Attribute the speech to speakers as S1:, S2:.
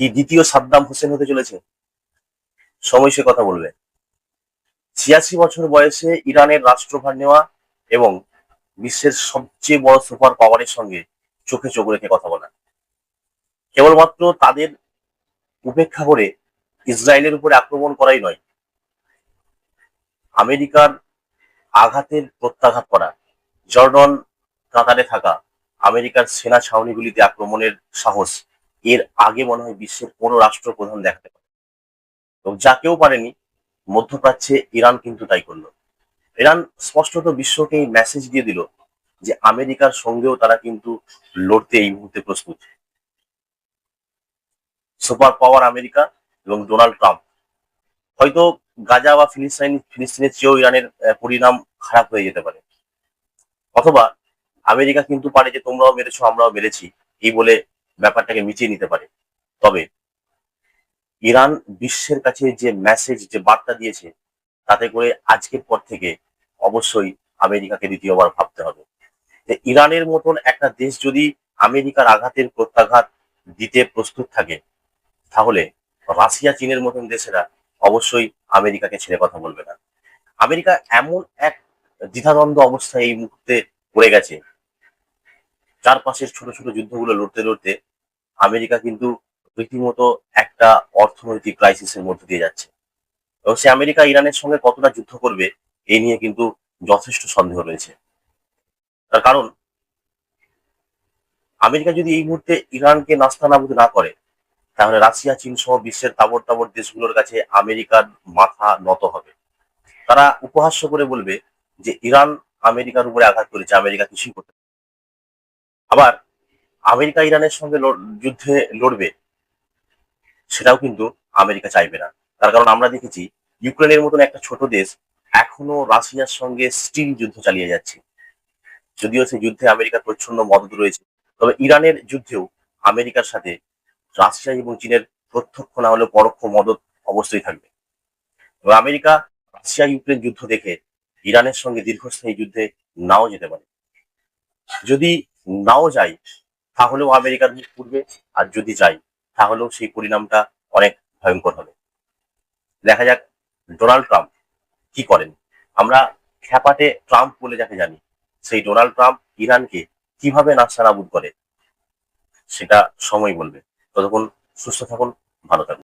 S1: কি দ্বিতীয় সাদ্দাম হোসেন হতে চলেছে? সময় সে কথা বলবে। ছিয়াশি বছর বয়সে ইরানের রাষ্ট্রভার নেওয়া এবং বিশ্বের সবচেয়ে বড় সুপার পাওয়ারের সঙ্গে চোখে চোখ রেখে কথা বলা। কেবলমাত্র তাদের উপেক্ষা করে ইসরায়েলের উপরে আক্রমণ করাই নয়, আমেরিকার আঘাতের প্রত্যাঘাত করা, জর্ডন, কাতারে থাকা আমেরিকার সেনা ছাউনিগুলিতে আক্রমণের সাহস এর আগে মনে হয় বিশ্বের কোনো রাষ্ট্রপ্রধান দেখাতে পারে এবং যা কেউ পারেনি, মধ্যপ্রাচ্যে ইরান কিন্তু তাই করল। ইরান স্পষ্টত বিশ্বকে মেসেজ দিয়ে দিল যে আমেরিকার সঙ্গেও তারা কিন্তু লড়তে এই মুহূর্তে প্রস্তুত। সুপার পাওয়ার আমেরিকা এবং ডোনাল্ড ট্রাম্প। হয়তো গাজা বা ফিলিস্তাইন ফিলিস্তিনের চেয়েও ইরানের পরিণাম খারাপ হয়ে যেতে পারে। অথবা আমেরিকা কিন্তু পারে যে তোমরাও মেরেছো, আমরাও মেরেছি, এই বলে ব্যাপারটাকে মিটিয়ে নিতে পারে। তবে ইরান বিশ্বের কাছে যে মেসেজ যে বার্তা দিয়েছে, তাতে করে আজকের পর থেকে অবশ্যই আমেরিকাকে দ্বিতীয়বার ভাবতে হবে। যে ইরানের মতন একটা দেশ যদি আমেরিকার আঘাতের প্রত্যাঘাত দিতে প্রস্তুত থাকে, তাহলে রাশিয়া, চীনের মতন দেশেরা অবশ্যই আমেরিকাকে ছেড়ে কথা বলবে না। আমেরিকা এমন এক দ্বিধাদ্বন্দ্ব অবস্থায় এই মুহূর্তে পড়ে গেছে। চারপাশের ছোট ছোট যুদ্ধগুলো লড়তে লড়তে আমেরিকা কিন্তু রীতিমতো একটা অর্থনৈতিক ক্রাইসিসের মধ্যে দিয়ে যাচ্ছে। এবং সে আমেরিকা ইরানের সঙ্গে কতটা যুদ্ধ করবে এই নিয়ে কিন্তু যথেষ্ট সন্দেহ রয়েছে। তার কারণ, আমেরিকা যদি এই মুহূর্তে ইরানকে নাস্তানাবুদ না করে, তাহলে রাশিয়া, চীন সহ বিশ্বের তাবর তাবর দেশগুলোর কাছে আমেরিকার মাথা নত হবে। তারা উপহাস্য করে বলবে যে, ইরান আমেরিকার উপরে আঘাত করেছে, আমেরিকা কিছুই করতে আবার আমেরিকা, ইরানের সঙ্গে যুদ্ধে লড়বে, সেটাও কিন্তু আমেরিকা চাইবে না। তার কারণ আমরা দেখেছি, ইউক্রেনের মতন একটা ছোট দেশ এখনও রাশিয়ার সঙ্গে স্টিল যুদ্ধ চালিয়ে যাচ্ছে। যদিও সেই যুদ্ধে আমেরিকার প্রচ্ছন্ন মদত রয়েছে, তবে ইরানের যুদ্ধেও আমেরিকার সাথে রাশিয়া এবং চীনের প্রত্যক্ষ না হলেও পরোক্ষ মদত অবশ্যই থাকবে। এবং আমেরিকা, রাশিয়া, ইউক্রেন যুদ্ধ দেখে ইরানের সঙ্গে দীর্ঘস্থায়ী যুদ্ধে নাও যেতে পারে। যদি নাও যায় তাহলেও আমেরিকার মুখ পুড়বে, আর যদি যাই, তাহলেও সেই পরিণামটা অনেক ভয়ঙ্কর হবে। দেখা যাক ডোনাল্ড ট্রাম্প কি করেন। আমরা খ্যাপাটে ট্রাম্প বলে যাকে জানি, সেই ডোনাল্ড ট্রাম্প ইরানকে কীভাবে নাস্তানাবুদ করে, সেটা সময় বলবে। ততক্ষণ সুস্থ থাকুন, ভালো থাকুন।